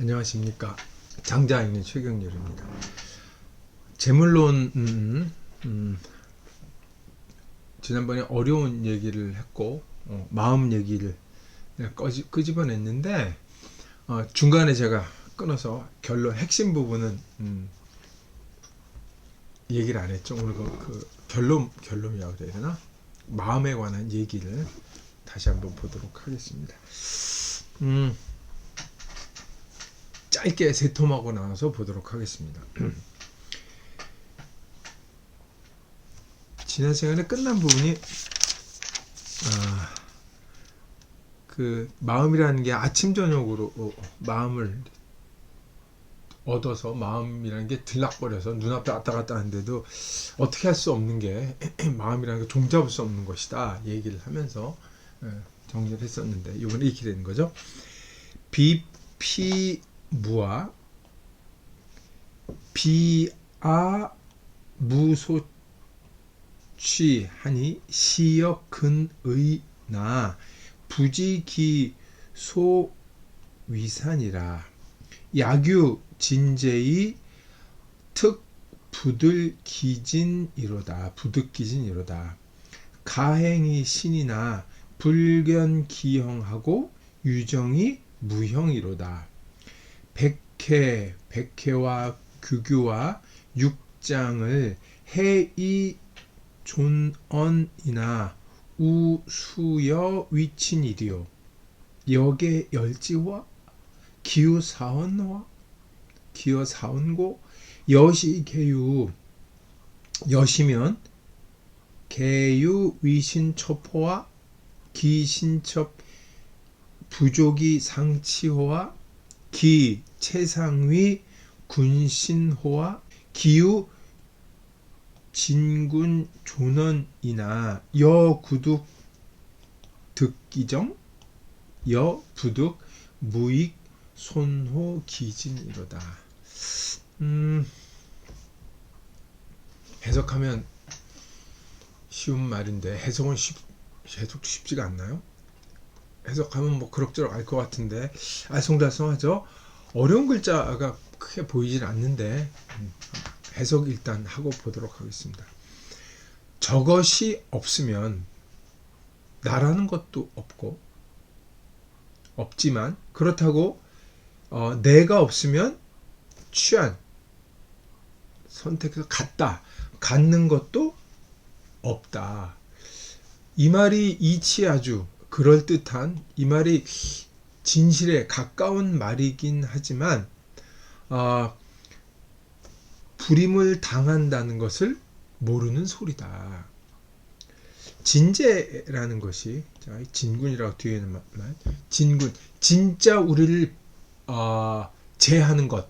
안녕하십니까 장자인의 최경렬입니다. 재물론 음, 음, 지난번에 어려운 얘기를 했고 어, 마음 얘기를 꺼지, 끄집어냈는데 어, 중간에 제가 끊어서 결론 핵심 부분은 음, 얘기를 안 했죠. 오늘 그, 그 결론 결론이라고 해야 되나 마음에 관한 얘기를 다시 한번 보도록 하겠습니다. 음. 짧게 세 톰하고 나와서 보도록 하겠습니다. 지난 시간에 끝난 부분이 아, 그 마음이라는 게 아침 저녁으로 어, 마음을 얻어서 마음이라는 게 들락거려서 눈앞에 왔다 갔다 하는데도 어떻게 할 수 없는 게 마음이라는 게 종잡을 수 없는 것이다 얘기를 하면서 예, 정리를 했었는데 이번에 이렇게 되는 거죠. 비피 무아 비아 무소취하니 시역근의나 부지기 소 위산이라. 야규 진제의 특 부들기진이로다. 부득기진이로다. 가행이 신이나 불견기형하고 유정이 무형이로다 백회, 백회와 규규와 육장을 해이 존언이나 우수여 위친이리요. 역의 열지와 기우사원와 기어사원고 여시개유 여시면 개유 위신첩호와 기신첩 부족이 상치호와 기 최상위 군신호와 기우 진군 조넌이나 여구둑 득기정 여부득 무익 손호 기진이로다. 음, 해석하면 쉬운 말인데 해석은 쉽, 해석 쉽지가 않나요? 해석하면 뭐 그럭저럭 알 것 같은데 알쏭달쏭하죠. 어려운 글자가 크게 보이질 않는데 음, 해석 일단 하고 보도록 하겠습니다. 저것이 없으면 나라는 것도 없고 없지만 그렇다고 어, 내가 없으면 취한 선택해서 갖다 갖는 것도 없다. 이 말이 이치아주 그럴듯한 이 말이 진실에 가까운 말이긴 하지만 어, 불임을 당한다는 것을 모르는 소리다. 진제라는 것이 자, 진군이라고 뒤에는 말 진군 진짜 우리를 어, 제하는 것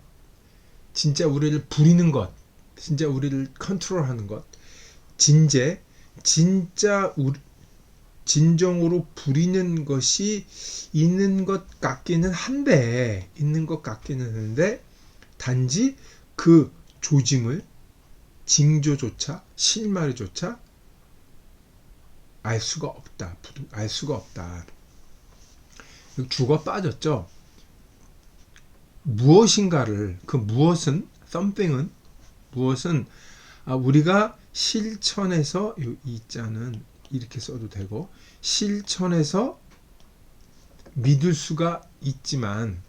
진짜 우리를 부리는 것 진짜 우리를 컨트롤하는 것 진제 진짜 우리, 진정으로 부리는 것이 있는 것 같기는 한데 있는 것 같기는 한데 단지 그 조짐을 징조조차 실마리조차 알 수가 없다. 알 수가 없다. 죽어 빠졌죠. 무엇인가를 그 무엇은 something은 무엇은 아, 우리가 실천해서 이 자는 이렇게 써도 되고 실천해서 믿을 수가 있지만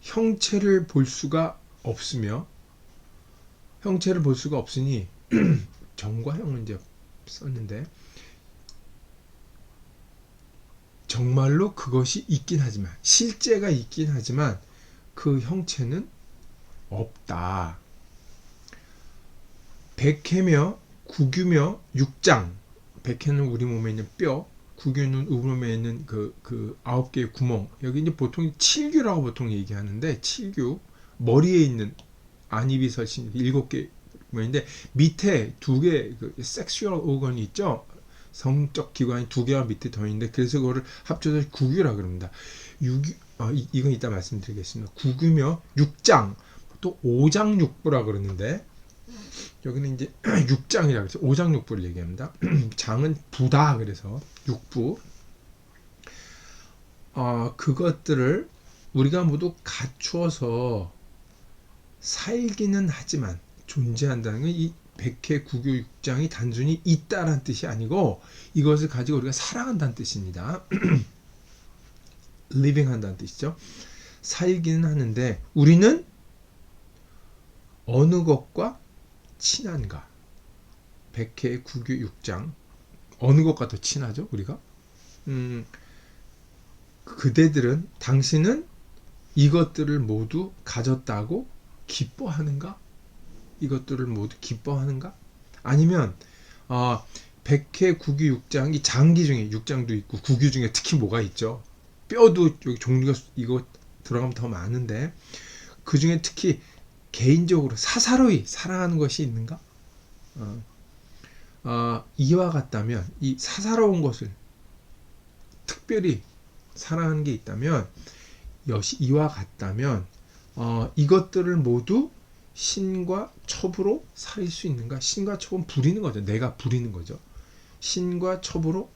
형체를 볼 수가 없으며 형체를 볼 수가 없으니 정과형을 이제 썼는데 정말로 그것이 있긴 하지만 실제가 있긴 하지만 그 형체는 없다. 백해며 구규며 육장 백해는 우리 몸에 있는 뼈 구규는 우리 몸에 있는 그, 그 아홉 개의 구멍 여기 이제 보통 칠규라고 보통 얘기하는데 칠규 머리에 있는 안입이 설친 일곱 개 뭐인데 밑에 두 개 그 섹슈얼 오건이 있죠 성적 기관이 두 개와 밑에 더 있는데 그래서 그거를 합쳐서 구규라 그럽니다. 유규 어, 이, 이건 이따 말씀드리겠습니다. 구규며 육장 또 오장육부라 그러는데 여기는 이제 육장이라 그래서 오장육부를 얘기합니다. 장은 부다 그래서 육부 어, 그것들을 우리가 모두 갖추어서 살기는 하지만 존재한다는 건이 백회 구교 6장이 단순히 있다란 뜻이 아니고 이것을 가지고 우리가 살아간다는 뜻입니다. living 한다는 뜻이죠. 살기는 하는데 우리는 어느 것과 친한가? 백회 구교 6장 어느 것과 더 친하죠? 우리가? 음, 그대들은 당신은 이것들을 모두 가졌다고 기뻐하는가? 이것들을 모두 기뻐하는가? 아니면 어, 백회 구규 육장이 장기 중에 육장도 있고 구규 중에 특히 뭐가 있죠? 뼈도 여기 종류가 이거 들어가면 더 많은데 그 중에 특히 개인적으로 사사로이 사랑하는 것이 있는가? 어, 어, 이와 같다면 이 사사로운 것을 특별히 사랑하는 게 있다면 여시 이와 같다면 어, 이것들을 모두 신과 첩으로 살릴 수 있는가? 신과 첩은 부리는 거죠. 내가 부리는 거죠. 신과 첩으로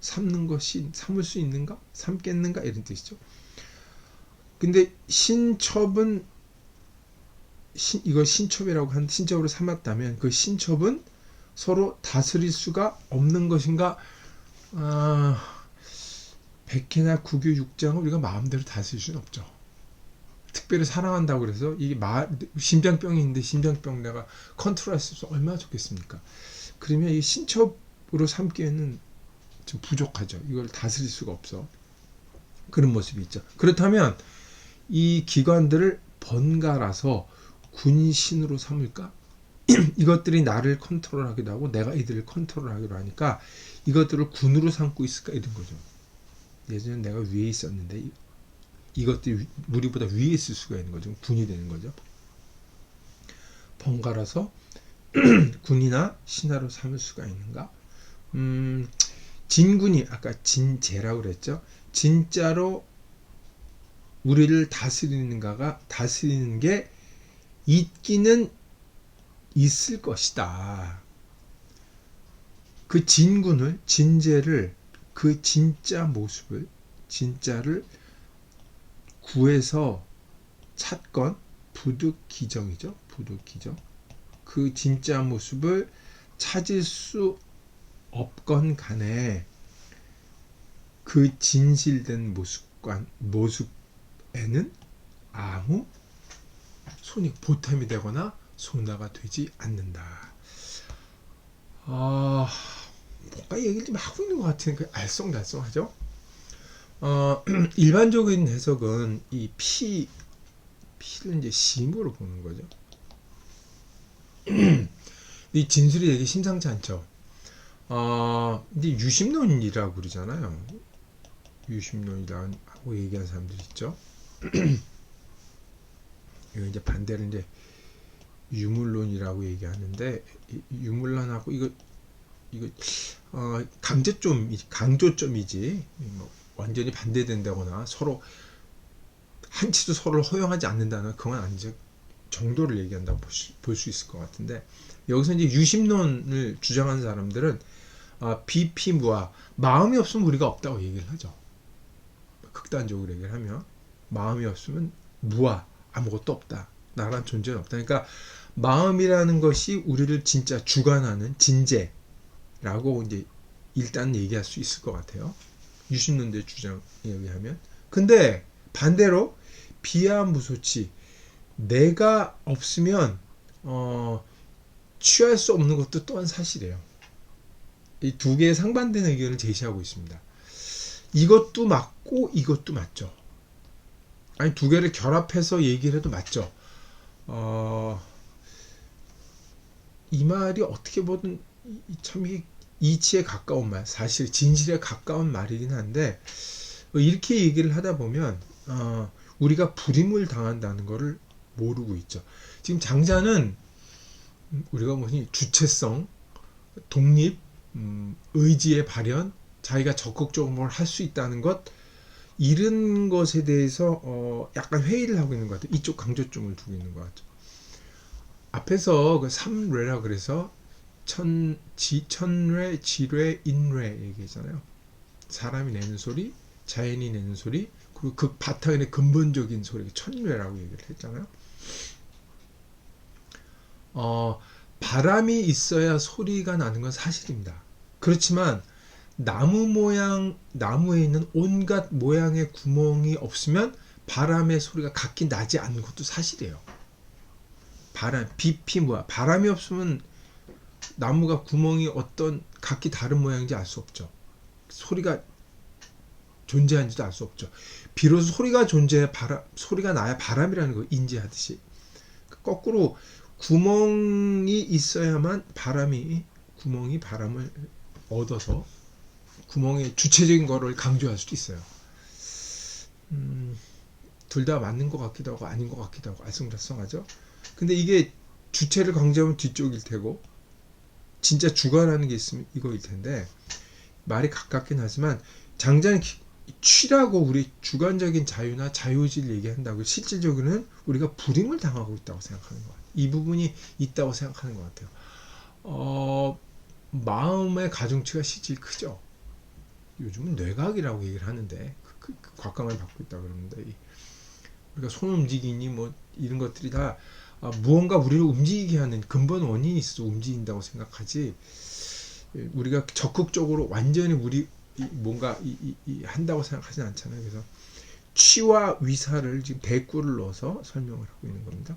삼는 것이 삼을 수 있는가? 삼겠는가? 이런 뜻이죠. 근데 신첩은 신, 이걸 신첩이라고 한 신첩으로 삼았다면 그 신첩은 서로 다스릴 수가 없는 것인가? 아, 백회나 구교 육장을 우리가 마음대로 다스릴 수는 없죠. 특별히 사랑한다고 그래서 이게 마, 심장병이 있는데 심장병 내가 컨트롤할 수 없어 얼마나 좋겠습니까? 그러면 이 신첩으로 삼기에는 좀 부족하죠. 이걸 다스릴 수가 없어. 그런 모습이 있죠. 그렇다면 이 기관들을 번갈아서 군신으로 삼을까? 이것들이 나를 컨트롤하기도 하고 내가 이들을 컨트롤하기도 하니까 이것들을 군으로 삼고 있을까 이런 거죠. 예전에 내가 위에 있었는데 이것들이 우리보다 위에 있을 수가 있는 거죠. 군이 되는 거죠. 번갈아서 군이나 신하로 삼을 수가 있는가? 음, 진군이 아까 진제라고 그랬죠. 진짜로 우리를 다스리는가가 다스리는 게 있기는 있을 것이다. 그 진군을 진제를 그 진짜 모습을 진짜를 구해서 찾건 부득기정이죠. 부득기정. 그 진짜 모습을 찾을 수 없건 간에 그 진실된 모습관 모습에는 아무 손이 보탬이 되거나 손나가 되지 않는다. 아, 뭔가 얘기를 좀 하고 있는 것 같으니까 알쏭달쏭하죠. 어, 일반적인 해석은 이 피, 피를 이제 심으로 보는 거죠. 이 진술이 되게 심상치 않죠. 어, 근데 유심론이라고 그러잖아요. 유심론이라고 얘기하는 사람들 있죠. 이거 이제 반대로 이제 유물론이라고 얘기하는데 유물론하고 이거 이거 어, 강제점 강조점이지 뭐 완전히 반대된다거나 서로 한치도 서로를 허용하지 않는다는 그건 아니죠. 정도를 얘기한다고 볼 수 있을 것 같은데 여기서 이제 유심론을 주장하는 사람들은 아, 비피무아 마음이 없으면 우리가 없다고 얘기를 하죠. 극단적으로 얘기를 하면 마음이 없으면 무아 아무것도 없다. 나란 존재는 없다. 그러니까 마음이라는 것이 우리를 진짜 주관하는 진재라고 이제 일단 얘기할 수 있을 것 같아요. 유신론대 주장에 의하면. 근데 반대로 비하무소치 내가 없으면 어, 취할 수 없는 것도 또한 사실이에요. 이 두 개의 상반된 의견을 제시하고 있습니다. 이것도 맞고 이것도 맞죠. 아니 두 개를 결합해서 얘기를 해도 맞죠. 어, 이 말이 어떻게 보든 참 이치에 가까운 말, 사실 진실에 가까운 말이긴 한데 이렇게 얘기를 하다 보면 어, 우리가 불임을 당한다는 것을 모르고 있죠. 지금 장자는 우리가 무슨 주체성, 독립, 음, 의지의 발현, 자기가 적극적으로 뭘 할 수 있다는 것 이런 것에 대해서 어, 약간 회의를 하고 있는 것 같아요. 이쪽 강조점을 두고 있는 것 같죠. 앞에서 그 삼례라 그래서 천, 지, 천례, 지례, 인례 얘기잖아요. 사람이 내는 소리, 자연이 내는 소리 그리고 그 바탕의 근본적인 소리 천유래라고 얘기를 했잖아요. 어, 바람이 있어야 소리가 나는 건 사실입니다. 그렇지만 나무 모양 나무에 있는 온갖 모양의 구멍이 없으면 바람의 소리가 각기 나지 않는 것도 사실이에요. 바람, 비피 뭐야? 바람이 없으면 나무가 구멍이 어떤 각기 다른 모양인지 알 수 없죠. 소리가 존재하는지도 알 수 없죠. 비로소 소리가 존재해 바람 소리가 나야 바람이라는 걸 인지하듯이 거꾸로 구멍이 있어야만 바람이 구멍이 바람을 얻어서 구멍의 주체적인 거를 강조할 수도 있어요. 음, 둘 다 맞는 것 같기도 하고 아닌 것 같기도 하고 알쏭달쏭하죠. 근데 이게 주체를 강조하면 뒤쪽일 테고 진짜 주관하는 게 있으면 이거일 텐데 말이 가깝긴 하지만 장자는 기- 취라고 우리 주관적인 자유나 자유의지를 얘기한다고 실질적으로는 우리가 불임을 당하고 있다고 생각하는 것 같아요. 이 부분이 있다고 생각하는 것 같아요. 어, 마음의 가중치가 실질 크죠. 요즘은 뇌각이라고 얘기를 하는데 그, 그, 그 곽강을 받고 있다 그러는데 이, 우리가 손 움직이니 뭐 이런 것들이 다 아, 무언가 우리를 움직이게 하는 근본 원인이 있어서 움직인다고 생각하지 예, 우리가 적극적으로 완전히 우리 이- 뭔가 이, 이- 이 한다고 생각하진 않잖아요. 그래서 취와 위사를 지금 대꾸를 넣어서 설명을 하고 있는 겁니다.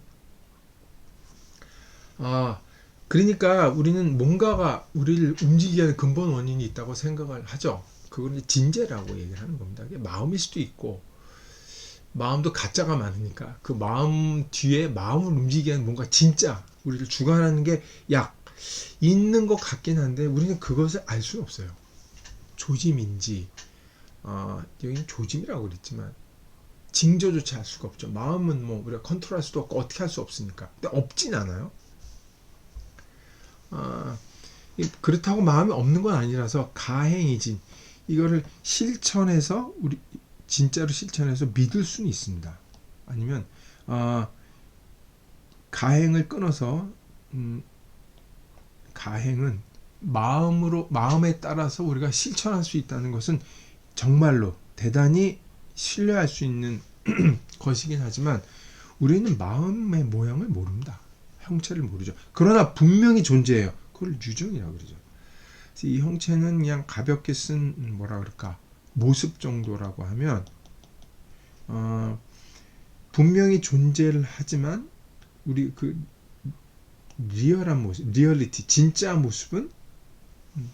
아, 그러니까 우리는 뭔가가 우리를 움직이게 하는 근본 원인이 있다고 생각을 하죠. 그걸 진재라고 얘기를 하는 겁니다. 그게 마음일 수도 있고, 마음도 가짜가 많으니까 그 마음 뒤에 마음을 움직이게 하는 뭔가 진짜 우리를 주관하는 게 약 있는 것 같긴 한데 우리는 그것을 알 수는 없어요. 조짐인지 어, 여기는 조짐이라고 그랬지만 징조조차 알 수가 없죠. 마음은 뭐 우리가 컨트롤할 수도 없고 어떻게 할 수 없으니까. 근데 없진 않아요. 아, 이- 그렇다고 마음이 없는 건 아니라서 가행이진 이거를 실천해서 우리 진짜로 실천해서 믿을 수는 있습니다. 아니면 아, 가행을 끊어서 음, 가행은 마음으로 마음에 따라서 우리가 실천할 수 있다는 것은 정말로 대단히 신뢰할 수 있는 것이긴 하지만 우리는 마음의 모양을 모릅니다. 형체를 모르죠. 그러나 분명히 존재해요. 그걸 유정이라고 그러죠. 이 형체는 그냥 가볍게 쓴 음, 뭐라 그럴까 모습 정도라고 하면 어, 분명히 존재를 하지만 우리 그 리얼한 모습, 리얼리티, 진짜 모습은 음,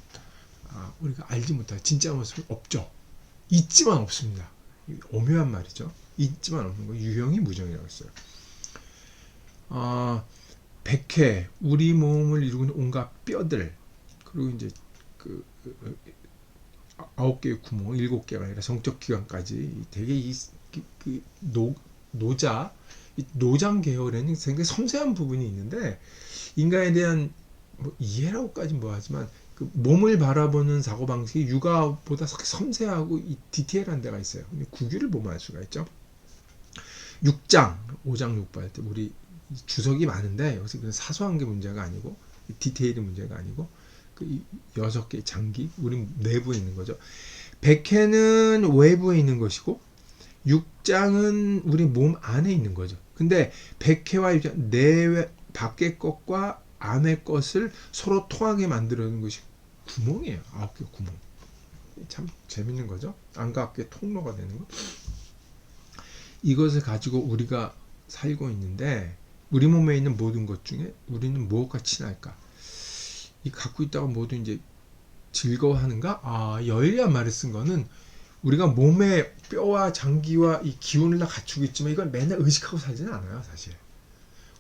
아, 우리가 알지 못할 진짜 모습은 없죠. 있지만 없습니다. 이 오묘한 말이죠. 있지만 없는 거 유형이 무정이라고 했어요. 아, 백회 우리 몸을 이루는 온갖 뼈들 그리고 이제 그, 그, 그 아- 아홉 개의 구멍, 일곱 개가 아니라 성적 기관까지 되게 이 그, 그 노, 노자 이 노장 계열에는 굉장히 섬세한 부분이 있는데 인간에 대한 뭐 이해라고까지 뭐 하지만 그 몸을 바라보는 사고 방식이 육아보다 섬세하고 이 디테일한 데가 있어요. 근데 구규를 보면 알 수가 있죠. 6장, 5장 6발 때 우리 주석이 많은데 여기서 그냥 사소한 게 문제가 아니고 디테일이 문제가 아니고 그 여섯 개 장기 우리 내부에 있는 거죠. 백회는 외부에 있는 것이고 육장은 우리 몸 안에 있는 거죠. 근데 백회와 육장 내외 밖의 것과 안의 것을 서로 통하게 만들어내는 것이 구멍이에요. 아홉 개 구멍. 참 재밌는 거죠. 안과 앞에 통로가 되는 거. 이것을 가지고 우리가 살고 있는데 우리 몸에 있는 모든 것 중에 우리는 무엇과 친할까? 이 갖고 있다가 모두 이제 즐거워하는가? 아 열리한 말을 쓴 거는 우리가 몸에 뼈와 장기와 이 기운을 다 갖추고 있지만 이걸 맨날 의식하고 살지는 않아요, 사실.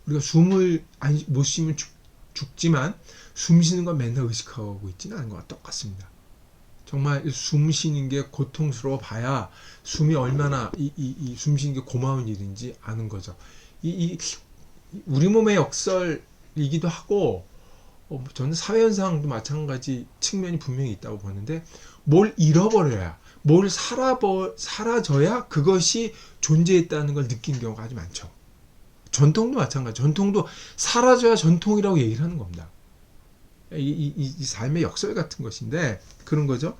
우리가 숨을 안, 못 쉬면 죽, 죽지만 숨 쉬는 건 맨날 의식하고 있지는 않은 것과 똑같습니다. 정말 숨 쉬는 게 고통스러워 봐야 숨이 얼마나 이, 이, 이 숨 쉬는 게 고마운 일인지 아는 거죠. 이, 이 우리 몸의 역설이기도 하고 어, 저는 사회현상도 마찬가지 측면이 분명히 있다고 보는데 뭘 잃어버려야 뭘 사라버, 사라져야 그것이 존재했다는 걸 느낀 경우가 아주 많죠. 전통도 마찬가지. 전통도 사라져야 전통이라고 얘기를 하는 겁니다. 이, 이, 이 삶의 역설 같은 것인데 그런 거죠.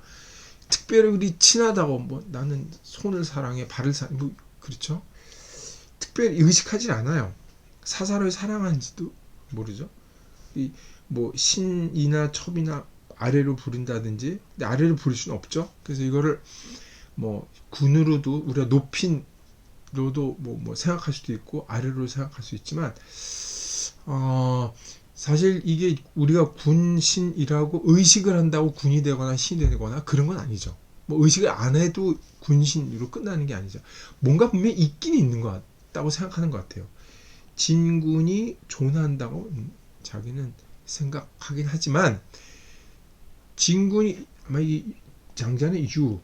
특별히 우리 친하다고 뭐 나는 손을 사랑해 발을 사랑해 뭐 그렇죠? 특별히 의식하지 않아요. 사사를 사랑하는지도 모르죠. 이 뭐 신이나 첩이나 아래로 부른다든지 근데 아래로 부를 수는 없죠. 그래서 이거를 뭐 군으로도 우리가 높인 로도 뭐, 뭐 생각할 수도 있고 아래로 생각할 수 있지만 어 사실 이게 우리가 군신이라고 의식을 한다고 군이 되거나 신이 되거나 그런 건 아니죠. 뭐 의식을 안 해도 군신으로 끝나는 게 아니죠. 뭔가 분명히 있긴 있는 것 같다고 생각하는 것 같아요. 진군이 존한다고 음, 자기는 생각하긴 하지만 진군이 아마 이 장자는 유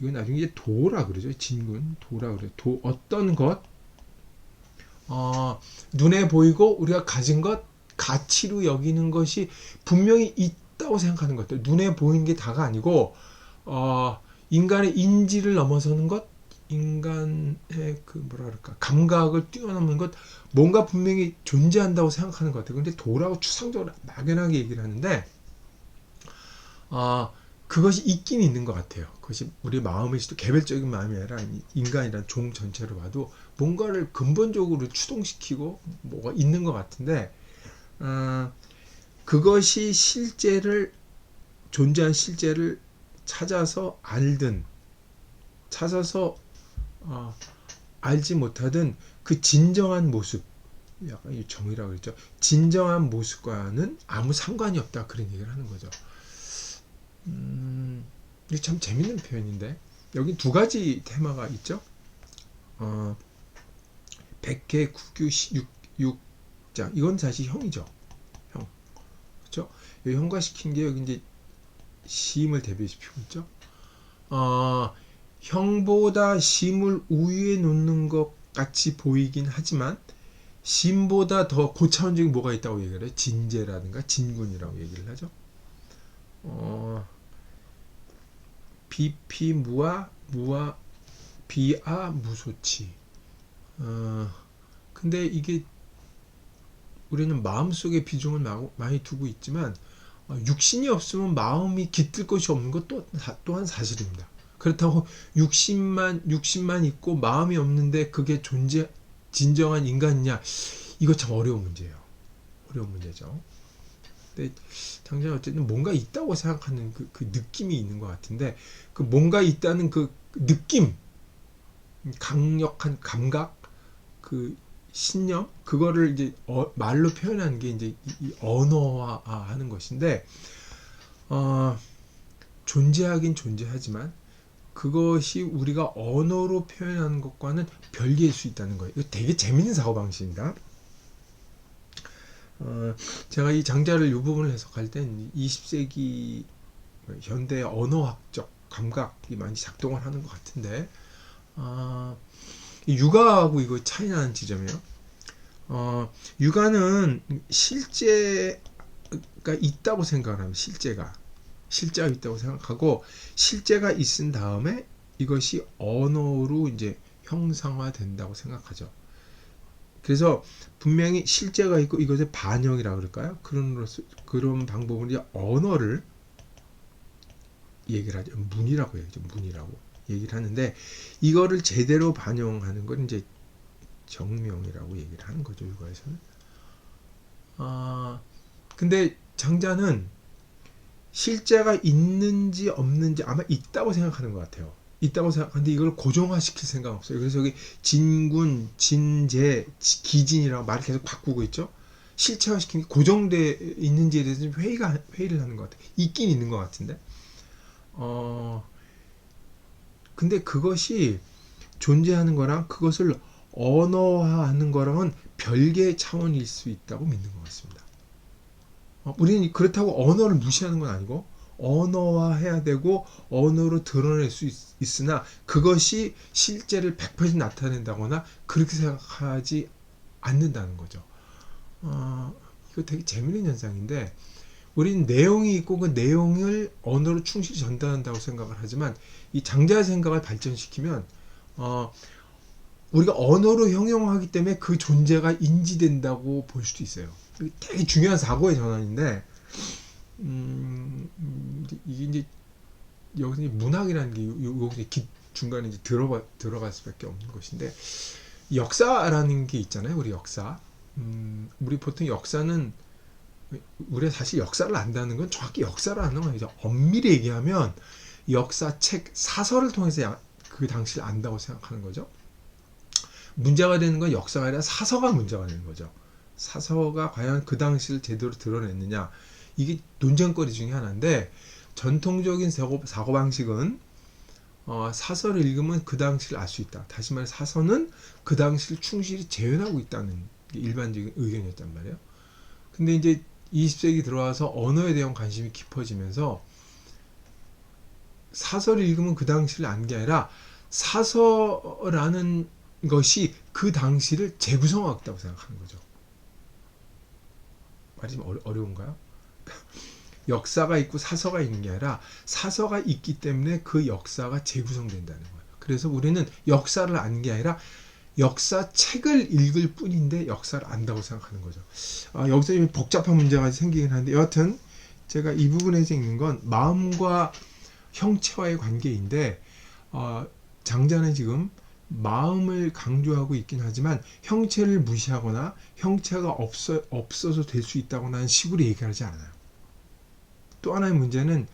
이건 나중에 이제 도라 그러죠. 진군 도라 그래요. 도 어떤 것 어, 눈에 보이고 우리가 가진 것 가치로 여기는 것이 분명히 있다고 생각하는 것 같아요. 눈에 보이는 게 다가 아니고 어, 인간의 인지를 넘어서는 것, 인간의 그 뭐라 그럴까 감각을 뛰어넘는 것, 뭔가 분명히 존재한다고 생각하는 것 같아요. 근데 도라고 추상적으로 막연하게 얘기를 하는데, 아 그것이 있긴 있는 것 같아요. 그것이 우리 마음에서도 개별적인 마음이 아니라 인간이란 종 전체로 봐도 뭔가를 근본적으로 추동시키고 뭐가 있는 것 같은데, 아, 그것이 실제를 존재한 실제를 찾아서 알든 찾아서 어, 알지 못하든 그 진정한 모습 약간 이 정의라고 그랬죠. 진정한 모습과는 아무 상관이 없다 그런 얘기를 하는 거죠. 음, 이게 참 재밌는 표현인데 여기 두 가지 테마가 있죠? 어, 백회 구규 육, 자 이건 사실 형이죠. 형. 그렇죠 형과 시킨 게 여기 이제 심을 대비시키고 있죠. 어, 형보다 심을 우위에 놓는 것 같이 보이긴 하지만 심보다 더 고차원적인 뭐가 있다고 얘기를 해요. 진제라든가 진군이라고 얘기를 하죠. 어, 비피 무아 무아 비아 무소치. 어, 근데 이게 우리는 마음속에 비중을 많이 두고 있지만 어, 육신이 없으면 마음이 깃들 것이 없는 것 또, 또한 사실입니다. 그렇다고 육신만 육신만 있고 마음이 없는데 그게 존재 진정한 인간이냐 이거 참 어려운 문제예요. 어려운 문제죠. 근데 당장 어쨌든 뭔가 있다고 생각하는 그, 그 느낌이 있는 것 같은데 그 뭔가 있다는 그 느낌 강력한 감각 그 신념 그거를 이제 어, 말로 표현하는 게 이제 언어화하는 것인데 어, 존재하긴 존재하지만 그것이 우리가 언어로 표현하는 것과는 별개일 수 있다는 거예요. 이거 되게 재밌는 사고 방식입니다. 어, 제가 이 장자를 이 부분을 해석할 땐 20세기 현대 언어학적 감각이 많이 작동을 하는 것 같은데 어, 육아하고 이거 차이 나는 지점이에요. 어, 육아는 실제가 있다고 생각을 합니다. 실제가. 실제가 있다고 생각하고 실제가 있은 다음에 이것이 언어로 이제 형상화 된다고 생각하죠. 그래서 분명히 실제가 있고 이것의 반영이라 그럴까요? 그런 그런 방법은 이제 언어를 얘기를 하죠. 문이라고 얘기죠. 문이라고. 얘기를 하는데 이거를 제대로 반영하는 건 이제 정명이라고 얘기를 하는 거죠 육아에서는. 아 근데 장자는 실제가 있는지 없는지 아마 있다고 생각하는 것 같아요. 있다고 생각하는데 이걸 고정화시킬 생각 없어요. 그래서 여기 진군, 진제, 기진이라고 말을 계속 바꾸고 있죠. 실체화시키는 게 고정돼 있는지에 대해서 회의가 회의를 하는 것 같아요. 있긴 있는 것 같은데. 어 근데 그것이 존재하는 거랑 그것을 언어화하는 거랑은 별개의 차원일 수 있다고 믿는 것 같습니다. 어, 우리는 그렇다고 언어를 무시하는 건 아니고 언어화해야 되고 언어로 드러낼 수 있, 으나 그것이 실제를 100% 나타낸다거나 그렇게 생각하지 않는다는 거죠. 어, 이거 되게 재밌는 현상인데 우리는 내용이 있고 그 내용을 언어로 충실히 전달한다고 생각을 하지만 이 장자의 생각을 발전시키면 어, 우리가 언어로 형용하기 때문에 그 존재가 인지된다고 볼 수도 있어요. 되게 중요한 사고의 전환인데 음, 이게 이제 여기서 이 문학이라는 게 요- 요- 여기 기- 중간에 이제 들어가 들어갈 수밖에 없는 것인데 역사라는 게 있잖아요. 우리 역사. 음, 우리 보통 역사는 우리가 사실 역사를 안다는 건 정확히 역사를 아는 건 아니죠. 엄밀히 얘기하면 역사책 사설을 통해서 야- 그 당시를 안다고 생각하는 거죠. 문제가 되는 건 역사가 아니라 사서가 문제가 되는 거죠. 사서가 과연 그 당시를 제대로 드러냈느냐 이게 논쟁거리 중에 하나인데 전통적인 사고, 사고 방식은 어, 사설을 읽으면 그 당시를 알 수 있다. 다시 말해 사서는 그 당시를 충실히 재현하고 있다는 게 일반적인 의견이었단 말이에요. 근데 이제 20세기 들어와서 언어에 대한 관심이 깊어지면서 사설을 읽으면 그 당시를 안 게 아니라 사서라는 것이 그 당시를 재구성하고 있다고 생각하는 거죠. 말이 좀 어려, 어려 운가요? 역사가 있고 사서가 있는 게 아니라 사서가 있기 때문에 그 역사가 재구성된다는 거예요. 그래서 우리는 역사를 아는 게 아니라 역사 책을 읽을 뿐인데 역사를 안다고 생각하는 거죠. 아, 여기서 좀 복잡한 문제가 생기긴 하는데 여하튼 제가 이 부분에서 읽는 건 마음과 형체와의 관계인데 어, 장자는 지금 마음을 강조하고 있긴 하지만 형체를 무시하거나 형체가 없어, 없어서 될 수 있다거나 하는 식으로 얘기하지 않아요. 또 하나의 문제는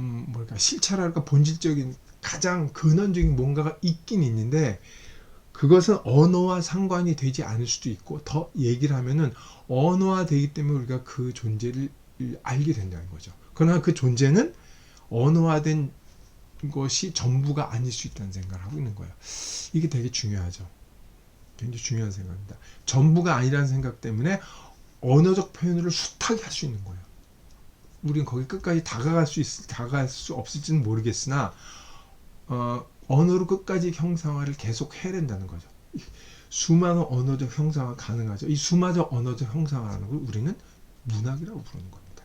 음, 뭘까 실체랄까 본질적인 가장 근원적인 뭔가가 있긴 있는데 그것은 언어와 상관이 되지 않을 수도 있고 더 얘기를 하면은 언어화 되기 때문에 우리가 그 존재를 알게 된다는 거죠. 그러나 그 존재는 언어화된 것이 전부가 아닐 수 있다는 생각을 하고 있는 거예요. 이게 되게 중요하죠. 굉장히 중요한 생각입니다. 전부가 아니라는 생각 때문에 언어적 표현을 숱하게 할 수 있는 거예요. 우리는 거기 끝까지 다가갈 수 있을 다가갈 수 없을지는 모르겠으나 어, 언어로 끝까지 형상화를 계속 해야 된다는 거죠. 수많은 언어적 형상화 가능하죠. 이 수많은 언어적 형상화라는 걸 우리는 문학이라고 부르는 겁니다.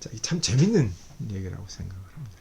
자, 이참 재밌는 얘기라고 생각을 합니다.